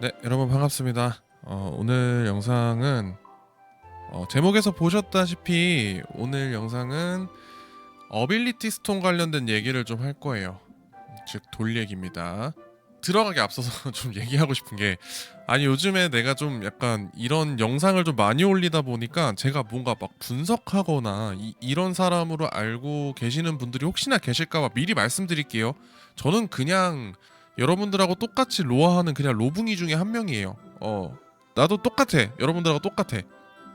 네, 여러분 반갑습니다. 어, 오늘 영상은 어, 제목에서 보셨다시피 오늘 영상은 어빌리티 스톤 관련된 얘기를 좀 할 거예요. 즉 돌 얘기입니다. 들어가기 앞서서 좀 얘기하고 싶은 게 아니 요즘에 내가 좀 약간 이런 영상을 좀 많이 올리다 보니까 제가 뭔가 막 분석하거나 이, 이런 사람으로 알고 계시는 분들이 혹시나 계실까봐 미리 말씀드릴게요. 저는 그냥 여러분들하고 똑같이 로아하는 그냥 로붕이 중에 한 명이에요. 어, 나도 똑같아. 여러분들하고 똑같아.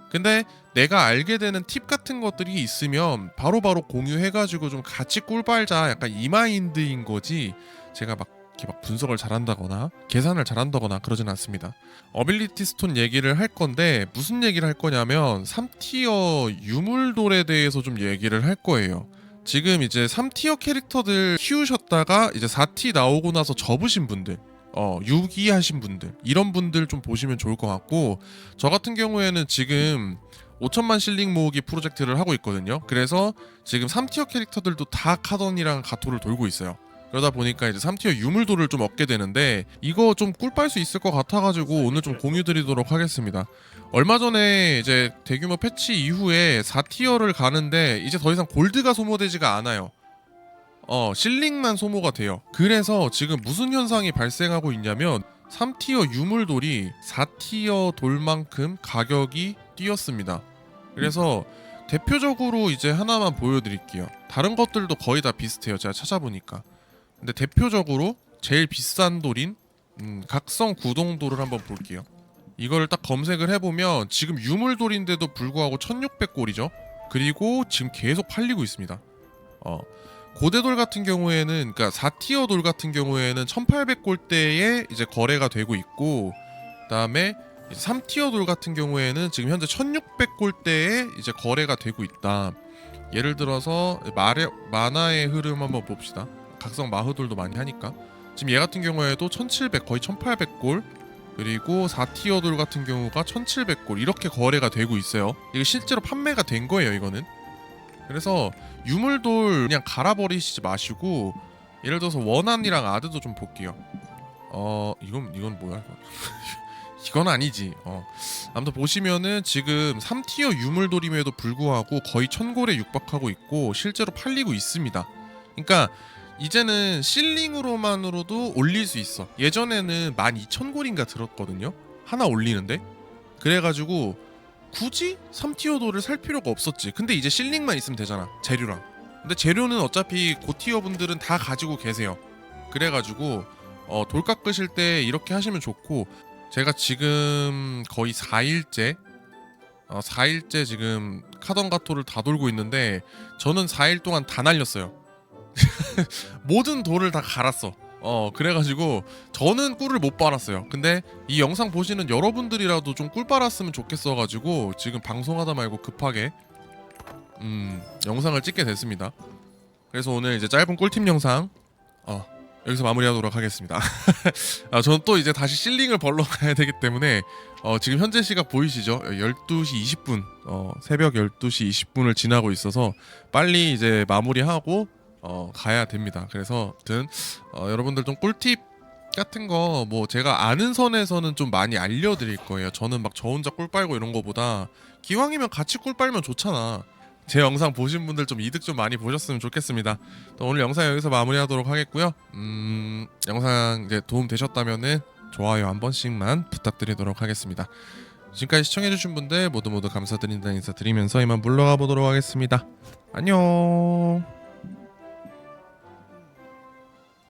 근데 내가 알게 되는 팁 같은 것들이 있으면 바로 바로 공유해가지고 좀 같이 꿀 빨자. 약간 이 마인드인 거지. 제가 막 이렇게 막 분석을 잘한다거나 계산을 잘한다거나 그러진 않습니다. 어빌리티 스톤 얘기를 할 건데 무슨 얘기를 할 거냐면 3티어 유물돌에 대해서 좀 얘기를 할 거예요. 지금 이제 3티어 캐릭터들 키우셨다가 이제 4티 나오고 나서 접으신 분들 어 유기하신 분들 이런 분들 좀 보시면 좋을 것 같고 저 같은 경우에는 지금 5천만 실링 모으기 프로젝트를 하고 있거든요. 그래서 지금 3티어 캐릭터들도 다 카던이랑 가토를 돌고 있어요 그러다 보니까 이제 3티어 유물도를 좀 얻게 되는데 이거 좀 꿀빨 수 있을 것 같아가지고 오늘 좀 공유 드리도록 하겠습니다 얼마 전에 이제 대규모 패치 이후에 4티어를 가는데 이제 더 이상 골드가 소모되지가 않아요. 어, 실링만 소모가 돼요. 그래서 지금 무슨 현상이 발생하고 있냐면 3티어 유물돌이 4티어 돌만큼 가격이 뛰었습니다. 그래서 대표적으로 이제 하나만 보여드릴게요. 다른 것들도 거의 다 비슷해요. 제가 찾아보니까. 근데 대표적으로 제일 비싼 돌인 음, 각성 구동돌을 한번 볼게요. 이거를 딱 검색을 해보면 지금 유물돌인데도 불구하고 1600골이죠. 그리고 지금 계속 팔리고 있습니다. 어, 고대돌 같은 경우에는 그러니까 4티어 돌 같은 경우에는 1800골대에 이제 거래가 되고 있고 그다음에 3티어 돌 같은 경우에는 지금 현재 1600골대에 이제 거래가 되고 있다. 예를 들어서 마레, 만화의 흐름 한번 봅시다. 각성 마흐돌도 많이 하니까 지금 얘 같은 경우에도 1700 거의 1800골 그리고 4티어 돌 같은 경우가 1700골 이렇게 거래가 되고 있어요. 이게 실제로 판매가 된 거예요, 이거는. 그래서 유물돌 그냥 갈아버리시지 마시고 예를 들어서 원한이랑 아드도 좀 볼게요. 어, 이건 이건 뭐야? 이건, 아니지. 어. 아무튼 보시면은 지금 3티어 유물돌임에도 불구하고 거의 1000골에 육박하고 있고 실제로 팔리고 있습니다. 그러니까 이제는 실링으로만으로도 올릴 수 있어. 예전에는 12,000골인가 들었거든요. 하나 올리는데. 그래가지고 굳이 3티어도를 살 필요가 없었지. 근데 이제 실링만 있으면 되잖아. 재료랑. 근데 재료는 어차피 고티어 분들은 다 가지고 계세요. 그래가지고 어, 돌 깎으실 때 이렇게 하시면 좋고 제가 지금 거의 4일째 어, 4일째 지금 카던 가토를 다 돌고 있는데 저는 4일 동안 다 날렸어요. 모든 돌을 다 갈았어. 어 그래가지고 저는 꿀을 못 빨았어요. 근데 이 영상 보시는 여러분들이라도 좀 꿀 빨았으면 좋겠어가지고 지금 방송하다 말고 급하게 음 영상을 찍게 됐습니다. 그래서 오늘 이제 짧은 꿀팁 영상 어 여기서 마무리하도록 하겠습니다. 아, 저는 또 이제 다시 실링을 벌러 가야 되기 때문에 어, 지금 현재 시각 보이시죠? 12시 20분 어, 새벽 12시 20분을 지나고 있어서 빨리 이제 마무리하고 어, 가야 됩니다. 그래서 아무튼 어, 여러분들 좀 꿀팁 같은 거 뭐 제가 아는 선에서는 좀 많이 알려드릴 거예요. 저는 막 저 혼자 꿀 빨고 이런 거보다 기왕이면 같이 꿀 빨면 좋잖아. 제 영상 보신 분들 좀 이득 좀 많이 보셨으면 좋겠습니다. 또 오늘 영상 여기서 마무리하도록 하겠고요. 음, 영상 이제 도움 되셨다면은 좋아요 한 번씩만 부탁드리도록 하겠습니다. 지금까지 시청해주신 분들 모두 모두 감사드린다는 인사 드리면서 이만 물러가 보도록 하겠습니다. 안녕.